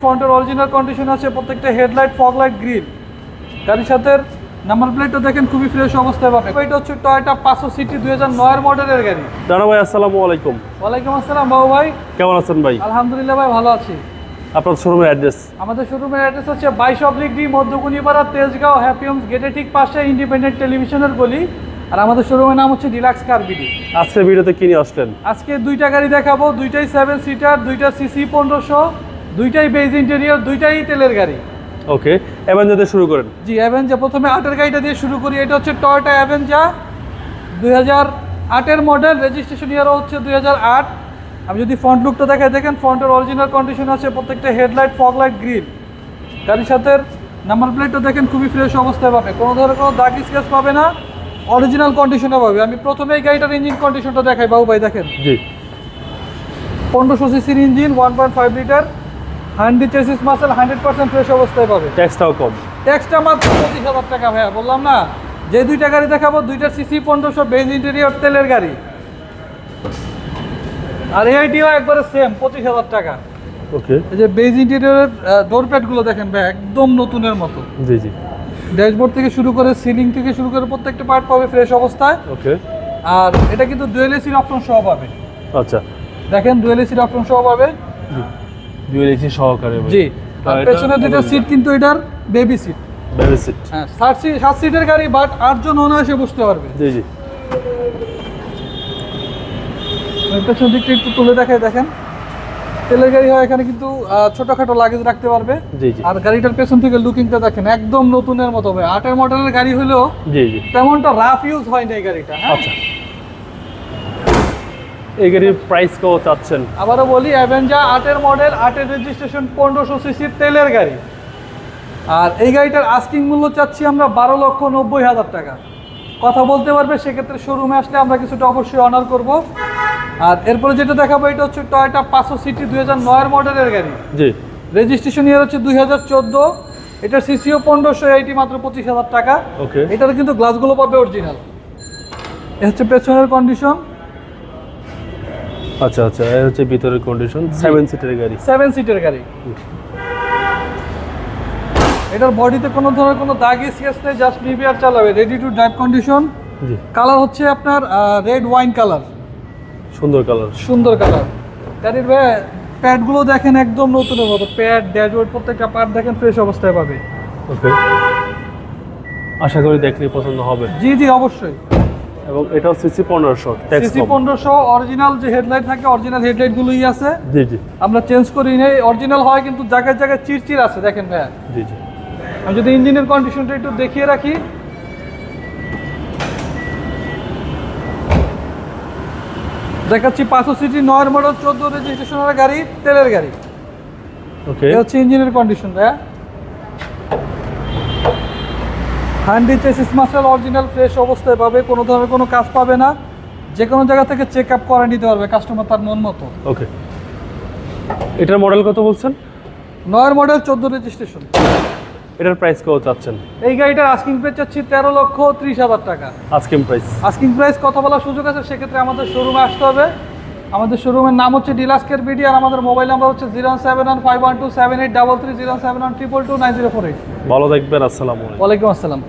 ফ্রন্টের original condition আছে প্রত্যেকটা হেডলাইট ফগ লাইট গ্রিল গাড়ির সাথে নাম্বার প্লেটটা দেখেন খুবই ফ্রেশ অবস্থায় পাবে এটা হচ্ছে টয়টা পাঁচশো সিটি দুই হাজার নয়ের মডেলের গাড়ি। দাদা ভাই আসসালামু আলাইকুম। ওয়ালাইকুম আসসালাম বাবু ভাই। কেমন আছেন ভাই? আলহামদুলিল্লাহ ভাই ভালো আছি। আপনার শোরুমের অ্যাড্রেস আমাদের শোরুমের অ্যাড্রেস হচ্ছে বাইশ oblique D Madhyakunipara Tejgaon Happy Homes গেটের ঠিক পাশে ইন্ডিপেন্ডেন্ট টেলিভিশনের গলি। আর আমাদের শোরুমের নাম হচ্ছে ডিলাক্স কার বিডি আজকের ভিডিওতে কিনে আসলেন? আজকে দুইটা গাড়ি দেখাবো দুইটাই সেভেন সিটার দুইটা সিসি পনেরোশো। দুইটাই বেজ ইন্টেরিয়র দুইটাই তেলের গাড়ি। ওকে অ্যাভেঞ্জার শুরু করেন। জি অ্যাভেঞ্জা প্রথমে আটের গাড়িটা দিয়ে শুরু করি। এটা হচ্ছে টয়োটা অ্যাভেঞ্জা দুই হাজার আটের মডেল রেজিস্ট্রেশন ইয়ারও হচ্ছে দুই হাজার আট। আমি যদি ফ্রন্ট লুকটা দেখাই দেখেন ফ্রন্টের অরিজিনাল কন্ডিশন আছে প্রত্যেকটা হেডলাইট ফগ লাইট গ্রিল গাড়ির সাথে নাম্বার প্লেটটা দেখেন খুবই ফ্রেশ অবস্থায় পাবে। কোনো ধরনের কোনো দাগ স্কেচ পাবে না অরিজিনাল কন্ডিশনে পাবে। আমি প্রথমেই গাড়িটার ইঞ্জিন কন্ডিশনটা দেখাই বাবু ভাই দেখেন। জি। পনেরোশো সিসির engine one point five litre hundred chassis muscle hundred percent fresh অবস্থায় পাবে। ট্যাক্সটাও কম। ট্যাক্সটা মাত্র পঁচিশ হাজার টাকা ভাইয়া বললাম না? যে দুইটা গাড়ি দেখাবো দুইটার সিসি পনেরোশো বেজ ইন্টেরিয়র তেলের গাড়ি। আর এআইটিও একবারে সেম পঁচিশ হাজার টাকা। ওকে। এই যে বেজ ইন্টেরিয়রের ডোর প্যাডগুলো দেখেন ভাই একদম নতুনের মতো। জি জি। ড্যাশবোর্ড থেকে শুরু করে সিলিং থেকে শুরু করে প্রত্যেকটা পার্ট পাবে ফ্রেশ অবস্থায়। ওকে। আর এটা কিন্তু ডুয়েল এসির অপশন সহ পাবে। আচ্ছা। দেখেন ডুয়েল এসির অপশন সহ পাবে। এসি সহকারে জি আর এটা পেছনে দুটো সিট কিন্তু এটার বেবি সিট বেবি সিট হ্যাঁ সাত সিট সাত সিটের গাড়ি বাট আটজন অনায়াসে বসতে পারবে। জি জি। পেছন দিকটা একটু তুলে দেখায় দেখেন। তেলের গাড়ি হয় এখানে কিন্তু ছোটখাটো লাগেজ রাখতে পারবে। জি জি। আর গাড়িটার পেছন থেকে লুকিংটা দেখেন একদম নতুনের মতো হবে আটের মডেলের গাড়ি হলেও জি জি। তেমনটা রাফ ইউজ হয় না এই গাড়িটা হ্যাঁ? আচ্ছা। এই গাড়ির প্রাইস কত চাচ্ছেন। আবারও বলি অ্যাভেঞ্জা আটের মডেল আটের রেজিস্ট্রেশন পনেরোশো সিসির তেলের গাড়ি। আর এই গাড়িটার আস্কিং মূল্য চাচ্ছি আমরা বারো লক্ষ নব্বই হাজার টাকা। কথা বলতে পারবে সেক্ষেত্রে শোরুমে আসলে আমরা কিছুটা অবশ্যই অনার করব। আর এরপরে যেটা দেখাবো এটা হচ্ছে টয়টা পাঁচশো সিটি দুই হাজার নয়ের মডেলের গাড়ি। জি। রেজিস্ট্রেশন ইয়ার হচ্ছে দুই হাজার চোদ্দ। এটার সিসিও পনেরোশো এইটি মাত্র পঁচিশ হাজার টাকা। ওকে এটার কিন্তু গ্লাসগুলো পাবে অরিজিনাল এ হচ্ছে পেছনের কন্ডিশন আচ্ছা আচ্ছা এই হচ্ছে ভিতরের কন্ডিশন সেভেন সিটের গাড়ি। সেভেন সিটের গাড়ি। এটার বডিতে কোনো ধরনের কোনো দাগ স্কেচ নেই জাস্ট নিবিয়ার চালাবে রেডি টু ড্রাইভ কন্ডিশন জি। কালার হচ্ছে আপনার রেড ওয়াইন কালার সুন্দর কালার সুন্দর কালার গাড়ির ভাই প্যাডগুলো দেখেন একদম নতুনের মতো। প্যাড ড্যাশবোর্ড প্রত্যেকটা পার্ট দেখেন ফ্রেশ অবস্থায় পাবে। ওকে আশা করি দেখলে পছন্দ হবে। জি জি অবশ্যই। এবং এটাও সিসি পনেরোশো সিসি পনেরোশো অরিজিনাল যে হেডলাইট থাকে অরিজিনাল হেডলাইটগুলোই আছে। জি জি। আমরা চেঞ্জ করি নেই অরিজিনাল হয় কিন্তু জায়গায় জায়গায় চিরচির আছে দেখেন ভাইয়া। জি জি। আমি যদি ইঞ্জিনের কন্ডিশনটা একটু দেখিয়ে রাখি। দেখাচ্ছি পাঁচশো সিটি নয় মডেল চোদ্দ রেজিস্ট্রেশনের গাড়ি তেলের গাড়ি। ওকে হচ্ছে ইঞ্জিনের কন্ডিশন ভাইয়া। হ্যান্ডি চেসিস মাসেল অরিজিনাল ফ্রেশ অবস্থায় পাবে কোনো ধরনের কোনো কাজ পাবে না। যে কোনো জায়গা থেকে চেক আপ করে নিতে পারবে কাস্টমার তার মন মতো। ওকে এটার মডেল কত বলছেন? নয়ের মডেল চোদ্দ রেজিস্ট্রেশন এটার প্রাইস কত চাচ্ছেন? এই গাড়িটার আস্কিং প্রাইস চাচ্ছি তেরো লক্ষ ত্রিশ হাজার টাকা। আস্কিং প্রাইস আস্কিং প্রাইস কথা বলার সুযোগ আছে সেক্ষেত্রে আমাদের শোরুমে আসতে হবে। আমাদের শোরুমের নাম হচ্ছে ডিলাস্কের বিডি আর আমাদের মোবাইল নাম্বার হচ্ছে zero seven one five one two seven eight double three zero seven one triple two nine zero four eight ভালো থাকবেন আসসালামু আলাইকুম। ওয়ালাইকুম আসসালাম।